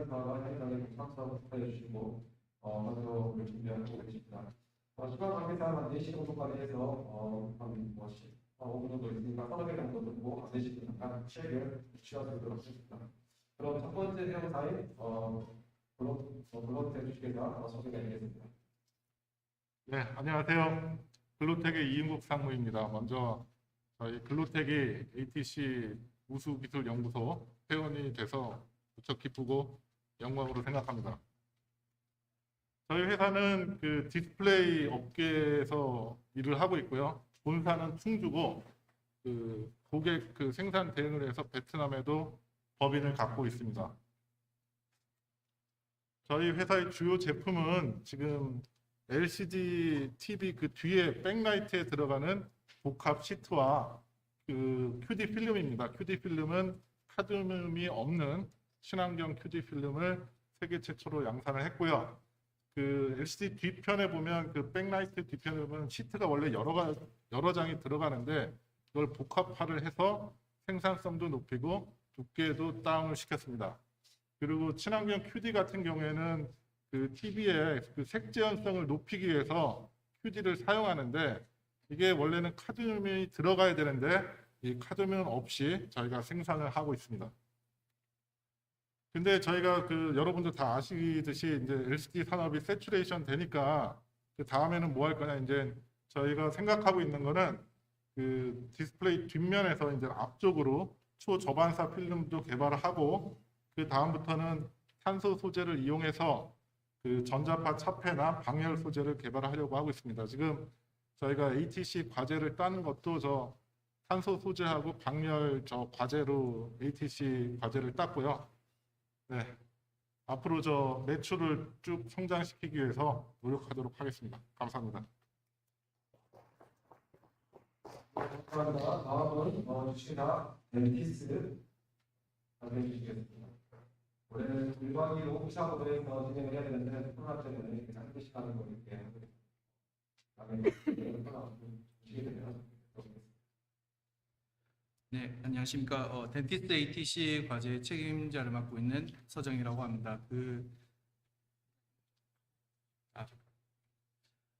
디자이너가 현장에 참석해 주시고 어, 먼저 준비하고 계십니다. 어, 시간 관계상 한 4시 정도까지 해서 어, 한 뭐, 10, 어, 5분 정도 있으니까 서너 개 정도 듣고 한 4시 잠깐 시간을 취하도록 하겠습니다. 그럼 첫 번째 회원사인 어, 블록, 어, 블록텍 주식회사 어, 소개해 드리겠습니다. 네, 안녕하세요. 글로텍의 이인국 상무입니다. 먼저 저희 글로텍이 ATC 우수기술연구소 회원이 돼서 무척 기쁘고 영광으로 생각합니다. 저희 회사는 그 디스플레이 업계에서 일을 하고 있고요. 본사는 충주고 그 고객 그 생산 대응을 해서 베트남에도 법인을 갖고 있습니다. 저희 회사의 주요 제품은 지금 LCD TV 그 뒤에 백라이트에 들어가는 복합 시트와 그 QD 필름입니다. QD 필름은 카드뮴이 없는 친환경 QD 필름을 세계 최초로 양산을 했고요. 그 LCD 뒤편에 보면 그 백라이트 뒤편에 보면 시트가 원래 여러 가 여러 장이 들어가는데 그걸 복합화를 해서 생산성도 높이고 두께도 다운을 시켰습니다. 그리고 친환경 QD 같은 경우에는 그 TV의 그 색재현성을 높이기 위해서 QD를 사용하는데 이게 원래는 카드뮴이 들어가야 되는데 이 카드뮴 없이 저희가 생산을 하고 있습니다. 근데 저희가 그 여러분들 다 아시듯이 이제 LCD 산업이 세츄레이션 되니까 그 다음에는 뭐 할 거냐 이제 저희가 생각하고 있는 거는 그 디스플레이 뒷면에서 이제 앞쪽으로 초저반사 필름도 개발을 하고 그 다음부터는 탄소 소재를 이용해서 그 전자파 차폐나 방열 소재를 개발하려고 하고 있습니다. 지금 저희가 ATC 과제를 따는 것도 저 탄소 소재하고 방열 저 과제로 ATC 과제를 땄고요. 네. 앞으로 저 매출을 쭉 성장시키기 위해서 노력하도록 하겠습니다. 감사합니다. 감사합니다. 다음은 어, 주식회사 덴티스 안내 주시겠습니다. 원래는 일반기로 피사로 해서 진행을 해야 되는데 코로나 때문에 한거 이렇게 하고. 다음에 코로나 주시게 되면 그렇겠습니다. 네, 안녕하십니까. 어, 덴티스트 ATC 과제 책임자를 맡고 있는 서정이라고 합니다. 그 아,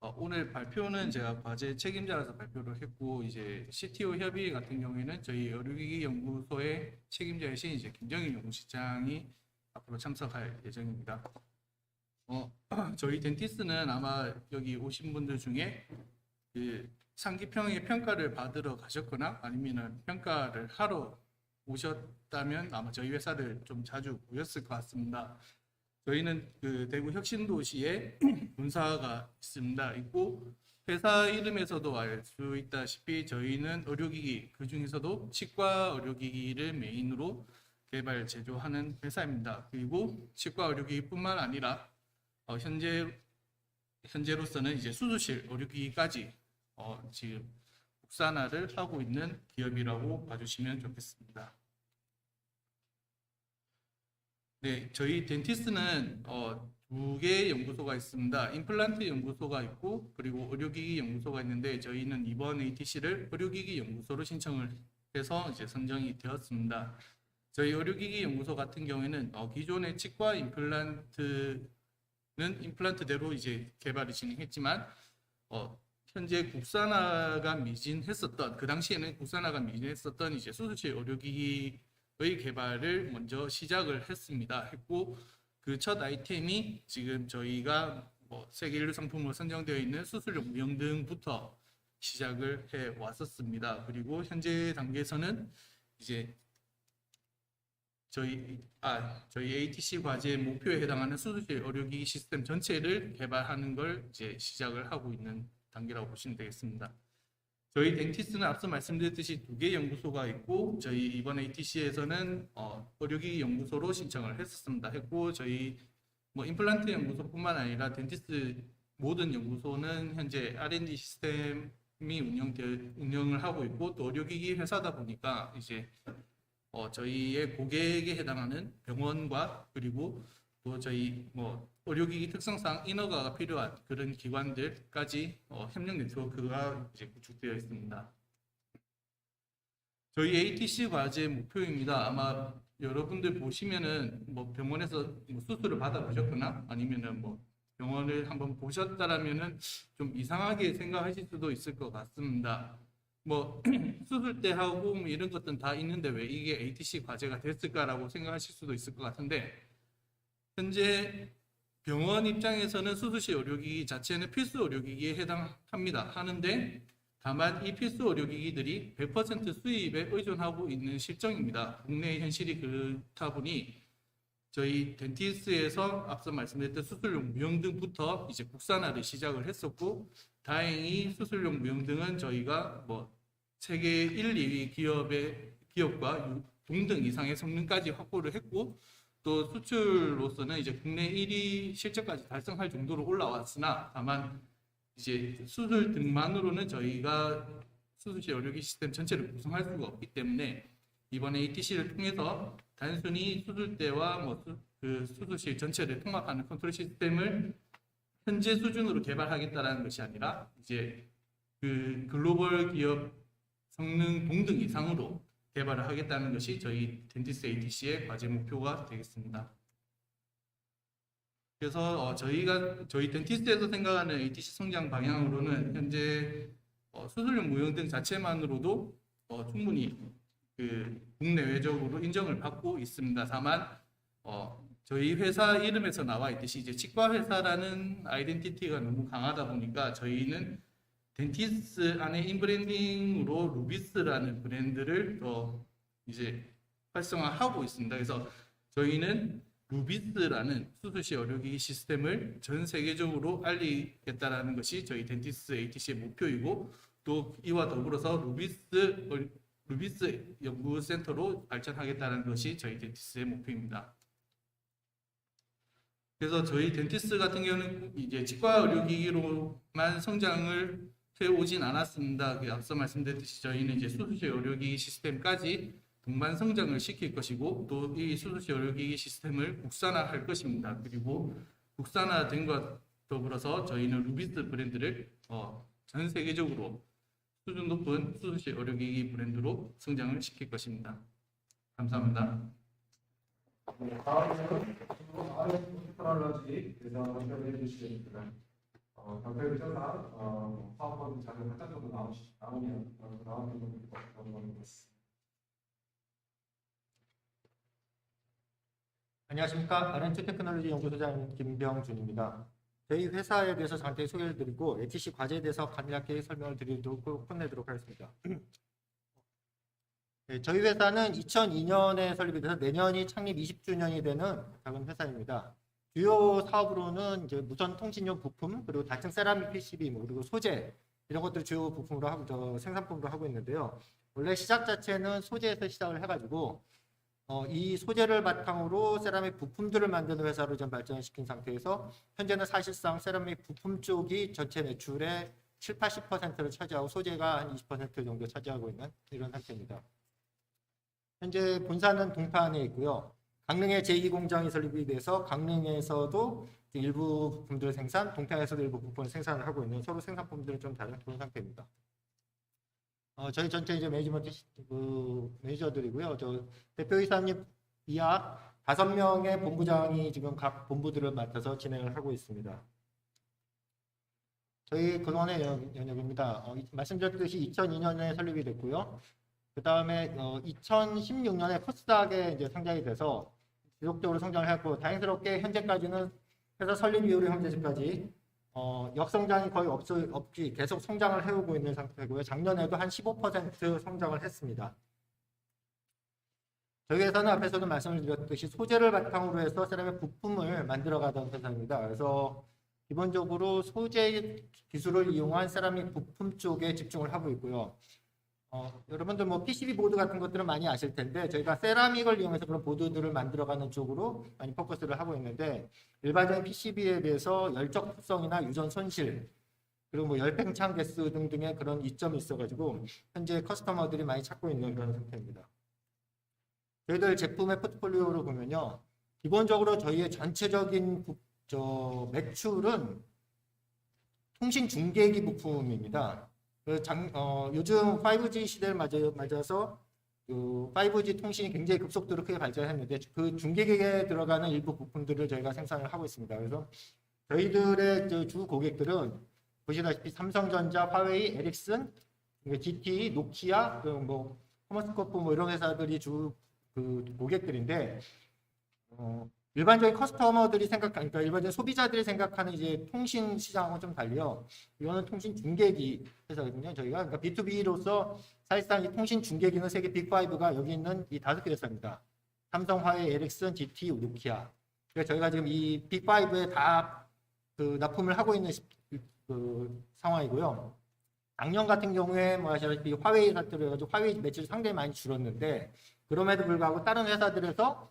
어, 오늘 발표는 제가 과제 책임자라서 발표를 했고 이제 CTO 협의 같은 경우에는 저희 의료기기 연구소의 책임자이신 이제 김정일 연구실장이 앞으로 참석할 예정입니다. 어, 저희 덴티스트는 아마 여기 오신 분들 중에 그 상기평의 평가를 받으러 가셨거나 아니면은 평가를 하러 오셨다면 아마 저희 회사를 좀 자주 보셨을 것 같습니다. 저희는 그 대구 혁신도시에 본사가 있습니다. 있고 회사 이름에서도 알 수 있다시피 저희는 의료기기 그 중에서도 치과 의료기기를 메인으로 개발 제조하는 회사입니다. 그리고 치과 의료기기뿐만 아니라 어, 현재 현재로서는 이제 수술실 의료기기까지 어, 지금 국산화를 하고 있는 기업이라고 봐주시면 좋겠습니다. 네, 저희 덴티스트는 어, 두 개의 연구소가 있습니다. 임플란트 연구소가 있고 그리고 의료기기 연구소가 있는데 저희는 이번 ATC를 의료기기 연구소로 신청을 해서 이제 선정이 되었습니다. 저희 의료기기 연구소 같은 경우에는 어, 기존의 치과 임플란트는 임플란트대로 이제 개발을 진행했지만 어, 현재 국산화가 미진했었던 그 당시에는 국산화가 미진했었던 이제 수술실 의료기기의 개발을 먼저 시작을 했습니다. 했고 그 첫 아이템이 지금 저희가 뭐 세계 인류 상품으로 선정되어 있는 수술용 무형 등부터 시작을 해 왔었습니다. 그리고 현재 단계에서는 이제 저희 아 저희 ATC 과제 목표에 해당하는 수술실 의료기기 시스템 전체를 개발하는 걸 이제 시작을 하고 있는 단계라고 보시면 되겠습니다. 저희 덴티스는 앞서 말씀드렸듯이 두 개 연구소가 있고 저희 이번 ATC에서는 어, 의료기기 연구소로 신청을 했었습니다. 했고 저희 뭐 임플란트 연구소뿐만 아니라 덴티스트 모든 연구소는 현재 R&D 시스템이 운영되 운영을 하고 있고 또 의료기기 회사다 보니까 이제 어, 저희의 고객에 해당하는 병원과 그리고 또 저희 뭐 의료기기 특성상 인허가가 필요한 그런 기관들까지 어, 협력 네트워크가 이제 구축되어 있습니다. 저희 ATC 과제 목표입니다. 아마 여러분들 보시면은 뭐 병원에서 뭐 수술을 받아보셨거나 아니면은 뭐 병원을 한번 보셨다라면은 좀 이상하게 생각하실 수도 있을 것 같습니다. 뭐 수술 때 하고 뭐 이런 것들은 다 있는데 왜 이게 ATC 과제가 됐을까라고 생각하실 수도 있을 것 같은데 현재 병원 입장에서는 수술실 의료기기 자체는 필수 의료기기에 해당합니다. 하는데 다만 이 필수 의료기기들이 100% 수입에 의존하고 있는 실정입니다. 국내 현실이 그렇다 보니 저희 덴티스에서 앞서 말씀드렸던 수술용 무용등부터 이제 국산화를 시작을 했었고 다행히 수술용 무용등은 저희가 뭐 세계 1, 2위 기업의 기업과 유- 동등 이상의 성능까지 확보를 했고 또 수출로서는 이제 국내 1위 실적까지 달성할 정도로 올라왔으나 다만 이제 수술 등만으로는 저희가 수술실 의료기 시스템 전체를 구성할 수가 없기 때문에 이번에 ATC를 통해서 단순히 수술대와 뭐 그 수술실 전체를 통합하는 컨트롤 시스템을 현재 수준으로 개발하겠다라는 것이 아니라 이제 그 글로벌 기업 성능 동등 이상으로 개발을 하겠다는 것이 저희 덴티스 ATC의 과제 목표가 되겠습니다. 그래서 어, 저희가 저희 덴티스트에서 생각하는 ATC 성장 방향으로는 현재 어, 수술용 무용 등 자체만으로도 어, 충분히 그 국내외적으로 인정을 받고 있습니다. 다만 어, 저희 회사 이름에서 나와 있듯이 이제 치과 회사라는 아이덴티티가 너무 강하다 보니까 저희는 덴티스 안에 인브랜딩으로 루비스라는 브랜드를 더 이제 활성화하고 있습니다. 그래서 저희는 루비스라는 수술실 의료기기 시스템을 전 세계적으로 알리겠다라는 것이 저희 덴티스 ATC의 목표이고 또 이와 더불어서 루비스 어, 루비스 연구센터로 발전하겠다는 것이 저희 덴티스의 목표입니다. 그래서 저희 덴티스 같은 경우는 이제 치과 의료기기로만 성장을 해오진 않았습니다. 그 앞서 말씀드렸듯이 저희는 이제 수술실 의료기기 시스템까지 동반 성장을 시킬 것이고 또 이 수술실 의료기기 시스템을 국산화할 것입니다. 그리고 국산화된 것 더불어서 저희는 루비스 브랜드를 어, 전 세계적으로 수준 높은 수술실 의료기기 브랜드로 성장을 시킬 것입니다. 감사합니다. 네, 다음은 테크놀로지 대상 발표를 해주시겠습니다. 어, 발표를 통해서 어, 사업원 자료 한장 정도 나오시, 나오면 어, 그 다음 정도 넘어가겠습니다. 안녕하십니까. 아렌츠 테크놀로지 연구소장 김병준입니다. 저희 회사에 대해서 잠깐 소개를 드리고 ATC 과제에 대해서 간략하게 설명을 드리도록 끝내도록 하겠습니다. 네, 저희 회사는 2002년에 설립이 돼서 내년이 창립 20주년이 되는 작은 회사입니다. 주요 사업으로는 이제 무선 통신용 부품 그리고 다층 세라믹 PCB 뭐 그리고 소재 이런 것들 주요 부품으로 하고 저 생산품으로 하고 있는데요. 원래 시작 자체는 소재에서 시작을 해가지고 어, 이 소재를 바탕으로 세라믹 부품들을 만드는 회사로 좀 발전시킨 상태에서 현재는 사실상 세라믹 부품 쪽이 전체 매출의 7, 80%를 차지하고 소재가 한 20% 정도 차지하고 있는 이런 상태입니다. 현재 본사는 동탄에 있고요. 강릉에 제2공장이 설립이 돼서 강릉에서도 일부 부품들 생산, 동탄에서도 일부 부품을 생산을 하고 있는 서로 생산품들은 좀 다른 그런 상태입니다. 어, 저희 전체 이제 매니지먼트 시- 그 매니저들이고요. 저 대표이사님 이하 다섯 명의 본부장이 지금 각 본부들을 맡아서 진행을 하고 있습니다. 저희 그동안의 연- 연역입니다. 어, 이- 말씀드렸듯이 2002년에 설립이 됐고요. 그 다음에 2016년에 코스닥에 이제 상장이 돼서 지속적으로 성장을 했고 다행스럽게 현재까지는 회사 설립 이후로 현재까지 어, 역성장이 거의 없, 없이 계속 성장을 해오고 있는 상태고요. 작년에도 한 15% 성장을 했습니다. 저희 회사는 앞에서도 말씀을 드렸듯이 소재를 바탕으로 해서 세라믹 부품을 만들어가던 회사입니다. 그래서 기본적으로 소재 기술을 이용한 세라믹 부품 쪽에 집중을 하고 있고요. 어, 여러분들 뭐 PCB 보드 같은 것들은 많이 아실 텐데 저희가 세라믹을 이용해서 그런 보드들을 만들어가는 쪽으로 많이 포커스를 하고 있는데 일반적인 PCB에 비해서 열적 특성이나 유전 손실 그리고 뭐 열팽창 개수 등등의 그런 이점이 있어가지고 현재 커스터머들이 많이 찾고 있는 그런 상태입니다. 저희들 제품의 포트폴리오로 보면요, 기본적으로 저희의 전체적인 부- 저 매출은 통신 중계기 부품입니다. 그 장, 어, 요즘 5G 시대를 맞아, 맞아 서 그 5G 통신이 굉장히 급속도로 크게 발전했는데 그 중계기에 들어가는 일부 부품들을 저희가 생산을 하고 있습니다. 그래서 저희들의 저주 고객들은 보시다시피 삼성전자, 화웨이, 에릭슨, GT, 노키아, 그뭐 커머스코프 뭐 이런 회사들이 주 그 고객들인데 어, 일반적인 커스터머들이 생각, 그러니까 일반적인 소비자들이 생각하는 이제 통신 시장하고 좀 달려 이거는 통신 중계기 회사거든요. 저희가 그러니까 B2B로서 사실상 이 통신 중계기는 세계 빅5가 여기 있는 이 다섯 개 회사입니다. 삼성, 화웨이, 에릭슨, GT, 노키아. 그래서 저희가 지금 이 빅5에 다 그 납품을 하고 있는 시- 그 상황이고요. 작년 같은 경우에 뭐 아시다시피 화웨이 사태로 해가지고 화웨이 매출이 상당히 많이 줄었는데 그럼에도 불구하고 다른 회사들에서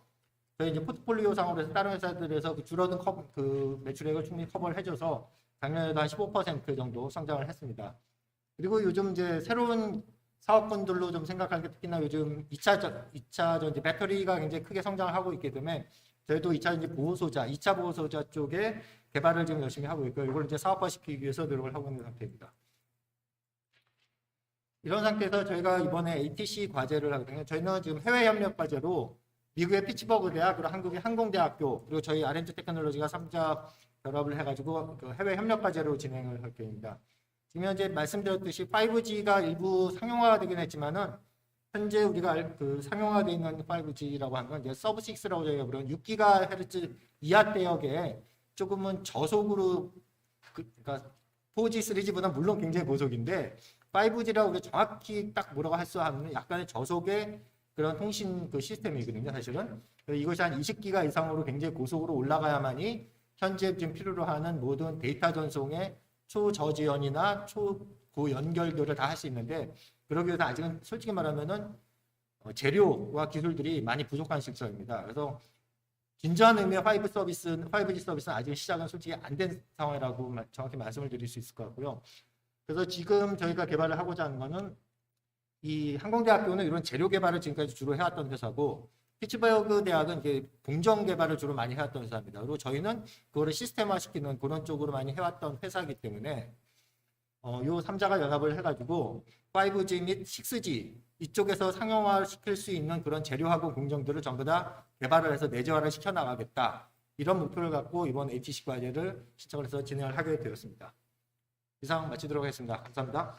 저희 이제 포트폴리오 상으로 해서 다른 회사들에서 그 줄어든 커, 그 매출액을 충분히 커버를 해줘서 작년에도 한 15% 정도 성장을 했습니다. 그리고 요즘 이제 새로운 사업군들로 좀 생각하는 게 특히나 요즘 2차 전, 2차 전지 배터리가 굉장히 크게 성장을 하고 있기 때문에 저희도 2차 전지 보호 소자, 2차 보호 소자 쪽에 개발을 지금 열심히 하고 있고요. 이걸 이제 사업화시키기 위해서 노력을 하고 있는 상태입니다. 이런 상태에서 저희가 이번에 ATC 과제를 하거든요. 저희는 지금 해외 협력 과제로 미국의 피츠버그 대학, 그리고 한국의 항공대학교, 그리고 저희 R&D 테크놀로지가 3자 결합을 해가지고 그 해외 협력 과제로 진행을 할 계획입니다. 지금 현재 말씀드렸듯이 5G가 일부 상용화가 되긴 했지만은 현재 우리가 알- 그 상용화되어 있는 5G라고 하는 건 서브 6라고 저희가 부르는 6GHz 이하 대역에 조금은 저속으로 그, 그러니까 4G, 3G보다 물론 굉장히 고속인데 5G라고 우리가 정확히 딱 뭐라고 할 수 없는 약간의 저속의 그런 통신 그 시스템이거든요, 사실은. 이것이 한 20기가 이상으로 굉장히 고속으로 올라가야만이 현재 지금 필요로 하는 모든 데이터 전송의 초저지연이나 초고 연결도를 다 할 수 있는데 그러기 위해서 아직은 솔직히 말하면은 어, 재료와 기술들이 많이 부족한 실정입니다. 그래서 진정한 의미의 5 서비스, 5G 서비스는 아직 시작은 솔직히 안 된 상황이라고 마- 정확히 말씀을 드릴 수 있을 것 같고요. 그래서 지금 저희가 개발을 하고자 하는 거는 이 항공대학교는 이런 재료 개발을 지금까지 주로 해왔던 회사고 피츠버그 대학은 이제 공정 개발을 주로 많이 해왔던 회사입니다. 그리고 저희는 그거를 시스템화시키는 그런 쪽으로 많이 해왔던 회사이기 때문에 어, 요 3자가 연합을 해가지고 5G 및 6G 이쪽에서 상용화 시킬 수 있는 그런 재료하고 공정들을 전부 다 개발을 해서 내재화를 시켜 나가겠다. 이런 목표를 갖고 이번 HC 과제를 신청을 해서 진행을 하게 되었습니다. 이상 마치도록 하겠습니다. 감사합니다.